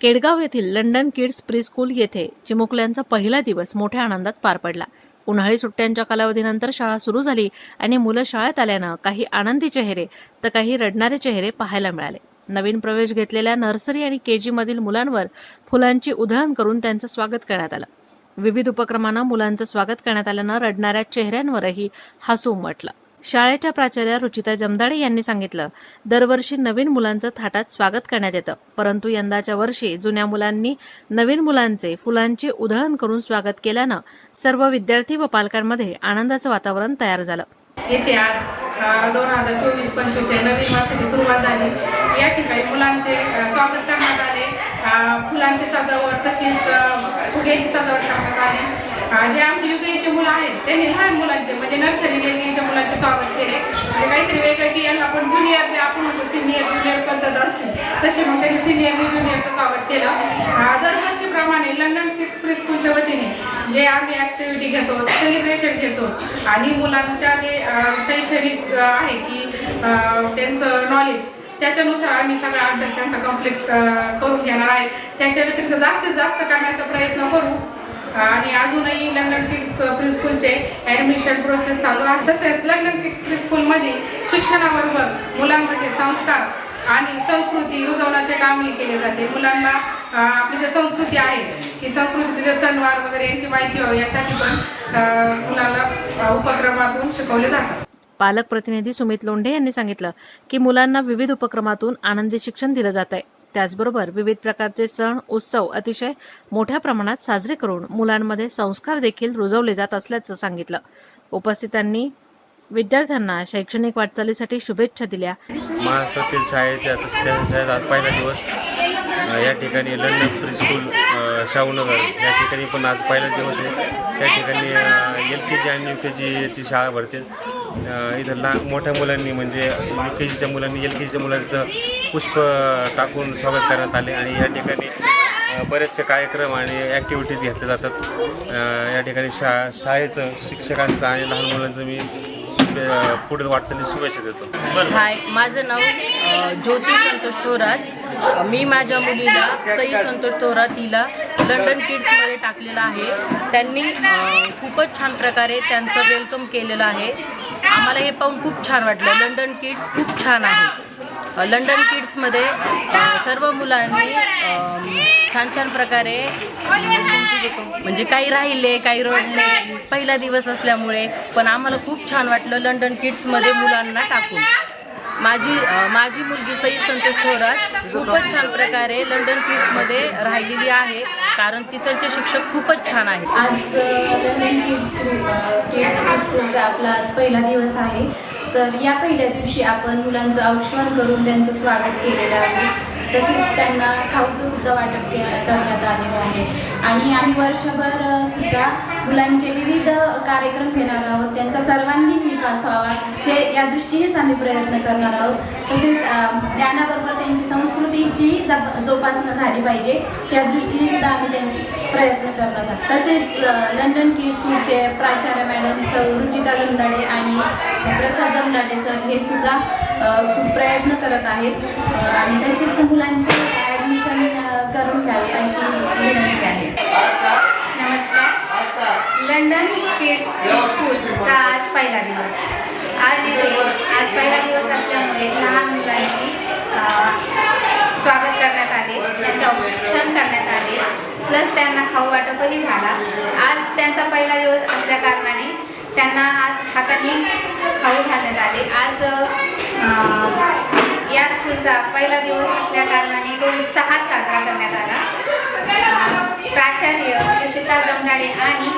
केडगाव येथील London kids preschool येथे चिमुकल्यांचा पहिला दिवस मोठ्या आनंदात पार पडला. उन्हाळी सुट्ट्यांच्या कालावधीनंतर शाळा सुरू झाली आणि मुलं शाळेत आल्यानं काही आनंदी चेहरे तर काही रडणारे चेहरे पाहायला मिळाले. नवीन प्रवेश घेतलेल्या नर्सरी आणि केजी मधील मुलांवर फुलांची उधळण करून त्यांचं स्वागत करण्यात आलं. विविध उपक्रमानं मुलांचं स्वागत करण्यात आल्यानं रडणाऱ्या चेहऱ्यांवरही हसू उमटलं. शाळेच्या प्राचार्या रुचिता जमदाडे यांनी सांगितलं दरवर्षी नवीन मुलांचं थाटात स्वागत करण्यात येतं. परंतु यंदाच्या वर्षी जुन्या मुलांनी नवीन मुलांचे फुलांची उधळण करून स्वागत केल्यानं सर्व विद्यार्थी व पालकांमध्ये आनंदाचं वातावरण तयार झालं. येथे आज दोन हजार चोवीस पंचवीस या नवीन वर्षाची सुरुवात झाली. या ठिकाणी मुलांचे स्वागत करण्यात आले. फुलांची सजावट तशीच अ, फुग्याची सजावट करण्यात आली. जे आमचे युगीचे मुलं आहेत त्यांनी लहान मुलांचे म्हणजे नर्सरी एलकेच्या मुलांचे स्वागत केले. म्हणजे काहीतरी वेगळं की यांना आपण ज्युनियर जे आपण होतो सिनियर ज्युनियर पद्धत असते तशी मग त्यांनी सिनियरनी ज्युनियरचं स्वागत केलं. दरवर्षीप्रमाणे लंडन किड्स प्री स्कूलच्या वतीने जे आम्ही ॲक्टिव्हिटी घेतो सेलिब्रेशन घेतो आणि मुलांच्या जे शैक्षणिक आहे की त्यांचं नॉलेज त्याच्यानुसार आम्ही सगळा अभ्यास त्यांचा कंप्लीट करून घेणार त्याच्या व्यतिरिक्त जास्तीत जास्त करण्याचा प्रयत्न करू. आणि अजूनही लंडन किड्स प्री स्कूलचे ॲडमिशन प्रोसेस चालू आहे. तसेच लंडन किड्स प्री स्कूलमध्ये शिक्षणाबरोबर मुलांमध्ये संस्कार आणि संस्कृती रुजवण्याचे कामही केले जाते. मुलांना आपली जी संस्कृती आहे की संस्कृतीचे सणवार वगैरे यांची माहिती व्हावी यासाठी पण मुलांना उपक्रमातून शिकवले जातात. पालक प्रतिनिधी सुमित लोंढे यांनी सांगितलं की मुलांना विविध उपक्रमातून आनंदी शिक्षण दिलं जात आहे त्याचबरोबर विविध प्रकारचे सण उत्सव अतिशय मोठ्या प्रमाणात साजरे करून मुलांमध्ये संस्कार देखील रुजवले जात असल्याचं सांगितलं. उपस्थितांनी विद्यार्थ्यांना शैक्षणिक वाटचालीसाठी शुभेच्छा दिल्या. महाराष्ट्रातील शाळेच्या शाळेत आज पहिला दिवस या ठिकाणी लंडन फ्री स्कूल शाहूनगर या ठिकाणी पण आज पहिला दिवस आहे. त्या ठिकाणी एल के जी आणि यू के जीची शाळा भरतील. इथं लहान मोठ्या मुलांनी म्हणजे यू के जीच्या मुलांनी एल के जीच्या मुलांचं पुष्प टाकून स्वागत करण्यात आले. आणि या ठिकाणी बरेचसे कार्यक्रम आणि ॲक्टिव्हिटीज घेतल्या जातात. या ठिकाणी शा शाळेचं शिक्षकांचं आणि लहान मुलांचं मी शुभे पुढे वाटचाली शुभेच्छा देतो. हाय माझं नाव ज्योती संतोष थोरात. मी माझ्या मुलीला सई संतोष थोरात हिला लंडन किड्समध्ये टाकलेलं आहे. त्यांनी खूपच छान प्रकारे त्यांचं वेलकम केलेलं आहे. आम्हाला हे पाहून खूप छान वाटलं. लंडन किड्स खूप छान आहे. लंडन किड्समध्ये सर्व मुलांनी छान छान प्रकारे म्हणजे काही राहिले काही रडले. पहिला दिवस असल्यामुळे पण आम्हाला खूप छान वाटलं लंडन किड्समध्ये मुलांना टाकून. माझी माझी मुलगी सई संतोष थोरात खूपच छान प्रकारे लंडन किड्समध्ये राहिलेली आहे कारण तिथलचे शिक्षक खूपच छान आहेत. आज लंडन किड्स किड्स स्कूलचा आपला आज पहिला दिवस आहे. तर या पहिल्या दिवशी आपण मुलांचं औक्षण करून त्यांचं स्वागत केलेलं आहे. तसेच त्यांना खाऊचं सुद्धा वाटप के करण्यात आलेलं आहे. आणि आम्ही वर्षभर सुद्धा मुलांचे विविध कार्यक्रम घेणार आहोत. त्यांचा सर्वांगीण विकास व्हावा हे या दृष्टीनेच आम्ही प्रयत्न करणार आहोत. तसेच ज्ञानाबरोबर त्यांची संस्कृतीची जप जोपासना झाली पाहिजे. त्या दृष्टीने सुद्धा आम्ही त्यांची प्रयत्न करणार आहोत. तसेच लंडन की स्कूलचे प्राचार्य मॅडम सौ रुचिता जमदाडे आणि प्रसाद जमदाडे सर हे सुद्धा खूप प्रयत्न करत आहेत. आणि तसेच मुलांचे ॲडमिशन uh, करून घ्यावी अशी विनंती आहे. नमस्कार. लंडन किड्स स्कूलचा आज पहिला दिवस. आज इथे आज पहिला दिवस असल्यामुळे लहान मुलांची स्वागत करण्यात आले त्यांचे औक्षण करण्यात आले. प्लस त्यांना खाऊ वाटपही झाला. आज त्यांचा पहिला दिवस असल्या कारणाने त्यांना आज हाताने खाऊ घालण्यात आले. आज या स्कूलचा पहिला दिवस असल्या कारणाने तो उत्साहात साजरा करण्यात आला. प्राचार्य सुचिता जमदाडे आणि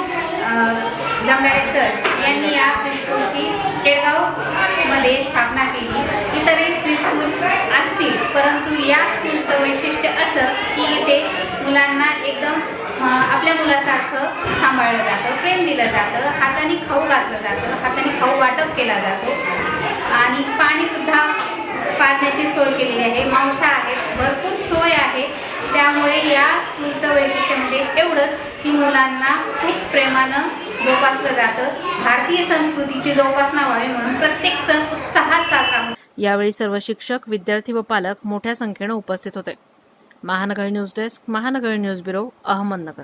जमदाडे सर यांनी या प्रीस्कूलची केळगावमध्ये स्थापना केली. इतरही प्रीस्कूल असतील परंतु या स्कूलचं वैशिष्ट्य असं की इथे मुलांना एकदम आपल्या मुलासारखं सांभाळलं जातं प्रेम दिलं जातं हाताने खाऊ घातलं जातं हाताने खाऊ वाटप केला जातो. आणि पाणीसुद्धा पाजण्याची सोय केलेली आहे. मावशा आहेत. भरपूर सोय आहे. त्यामुळे या स्कूलचं वैशिष्ट्य म्हणजे एवढंच की मुलांना खूप प्रेमानं जोपासलं जातं. भारतीय संस्कृतीची जोपासना व्हावी म्हणून प्रत्येक सण उत्साहात साजरा यावेळी सर्व शिक्षक विद्यार्थी व पालक मोठ्या संख्येनं उपस्थित होते. Mahanagar news desk Mahanagar news bureau Ahmednagar.